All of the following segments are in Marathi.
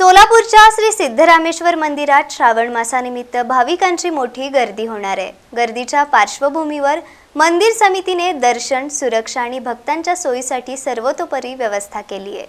सोलापूरच्या श्री सिद्धरामेश्वर मंदिरात श्रावण मासानिमित्त भाविकांची मोठी गर्दी होणार आहे. गर्दीच्या पार्श्वभूमीवर मंदिर समितीने दर्शन सुरक्षा आणि भक्तांच्या सोयीसाठी सर्वतोपरी व्यवस्था केली आहे.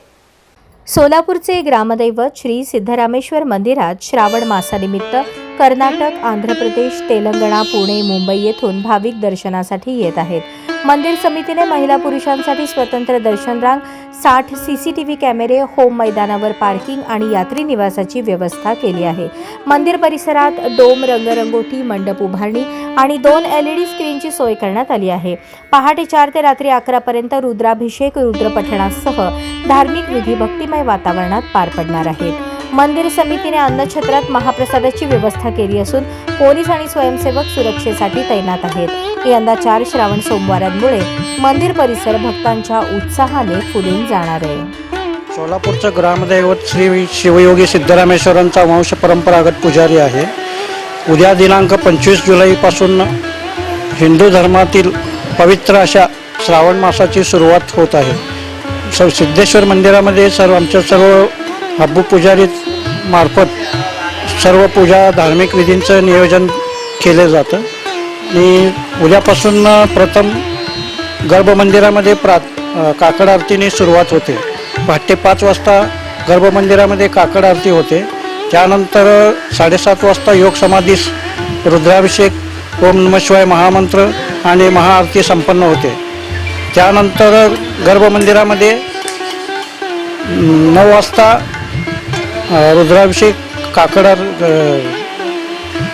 सोलापूरचे ग्रामदैवत श्री सिद्धरामेश्वर मंदिरात श्रावण मासानिमित्त कर्नाटक आंध्र प्रदेश तेलंगणा पुणे मुंबई येथून भाविक दर्शनासाठी येत आहेत. मंदिर समितीने महिला पुरुषांसाठी स्वतंत्र दर्शन रांग साठ सी सी टी व्ही कॅमेरे होम मैदानावर पार्किंग आणि यात्री निवासाची व्यवस्था केली आहे. मंदिर परिसरात डोम रंगरंगोटी मंडप उभारणी आणि दोन एल ई डी स्क्रीनची सोय करण्यात आली आहे. पहाटे चार ते रात्री अकरापर्यंत रुद्राभिषेक रुद्रपठणासह धार्मिक विधी भक्तिमय वातावरणात पार पडणार आहेत. मंदिर समितीने अन्नछत्रात महाप्रसादाची व्यवस्था केली असून पोलीस आणि स्वयंसेवक सुरक्षेसाठी तैनात आहेत. यंदा चार श्रावण सोमवारांमुळे मंदिर परिसर भक्तांच्या उत्साहाने फुलून जाणार आहे. सोलापूरचं ग्रामदैवत श्री शिवयोगी सिद्धरामेश्वरांचा वंश परंपरागत पुजारी आहे. उद्या दिनांक पंचवीस जुलैपासून हिंदू धर्मातील पवित्र अशा श्रावण मासाची सुरुवात होत आहे. स सिद्धेश्वर मंदिरामध्ये सर्व आमच्या सर्व हब्बू पुजारी मार्फत सर्व पूजा धार्मिक विधींचं नियोजन केलं जातं. आणि उद्यापासून प्रथम गर्भमंदिरामध्ये प्रा काकड आरतीने सुरुवात होते. पहाटे पाच वाजता गर्भमंदिरामध्ये काकड आरती होते. त्यानंतर साडेसात वाजता योग समाधीस रुद्राभिषेक ओम नमशिवाय महामंत्र आणि महाआरती संपन्न होते. त्यानंतर गर्भमंदिरामध्ये नऊ वाजता रुद्राभिषेक काकडा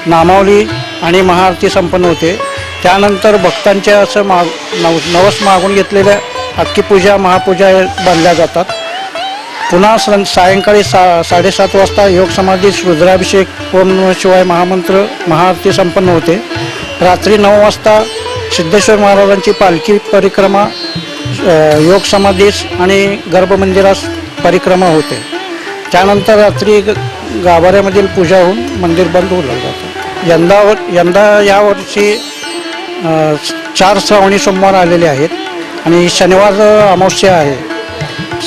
नामावली आणि महाआरती संपन्न होते. त्यानंतर भक्तांच्या असं माग नव नवस मागून घेतलेल्या अख्खी पूजा महापूजा बांधल्या जातात. पुन्हा सं सायंकाळी सा साडेसात वाजता योग समाधी रुद्राभिषेक ओम शिवाय महामंत्र महाआरती संपन्न होते. रात्री नऊ वाजता सिद्धेश्वर महाराजांची पालखी परिक्रमा योग समाधीस आणि गर्भमंदिरास परिक्रमा होते. त्यानंतर रात्री ग- गाभाऱ्यामधील पूजा होऊन मंदिर बंद होलं जातं यंदा यंदा यावर्षी चार श्रावणी सोमवार आलेले आहेत आणि शनिवार अमावस्या आहे.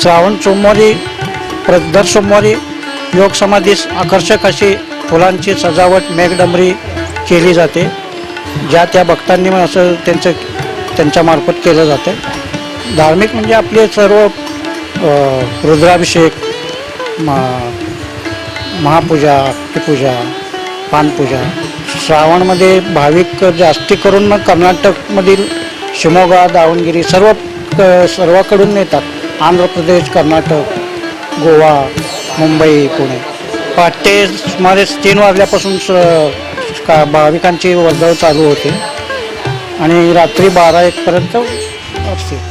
श्रावण सोमवारी प्र दर सोमवारी योग समाधीस आकर्षक अशी फुलांची सजावट मेघडंबरी केली जाते. ज्या त्या भक्तांनी मग असं त्यांचं त्यांच्यामार्फत केलं जातं. धार्मिक म्हणजे आपले सर्व रुद्राभिषेक मा महापूजा पूजा पानपूजा. श्रावणमध्ये भाविक जास्ती करून मग कर्नाटकमधील शिमोगा दावणगिरी सर्व सर्वाकडून येतात आंध्र प्रदेश कर्नाटक गोवा मुंबई पुणे. पहाटे सुमारे तीन वाजल्यापासून स- का भाविकांची वर्दळ चालू होते. आणि रात्री बारा एकपर्यंत असते.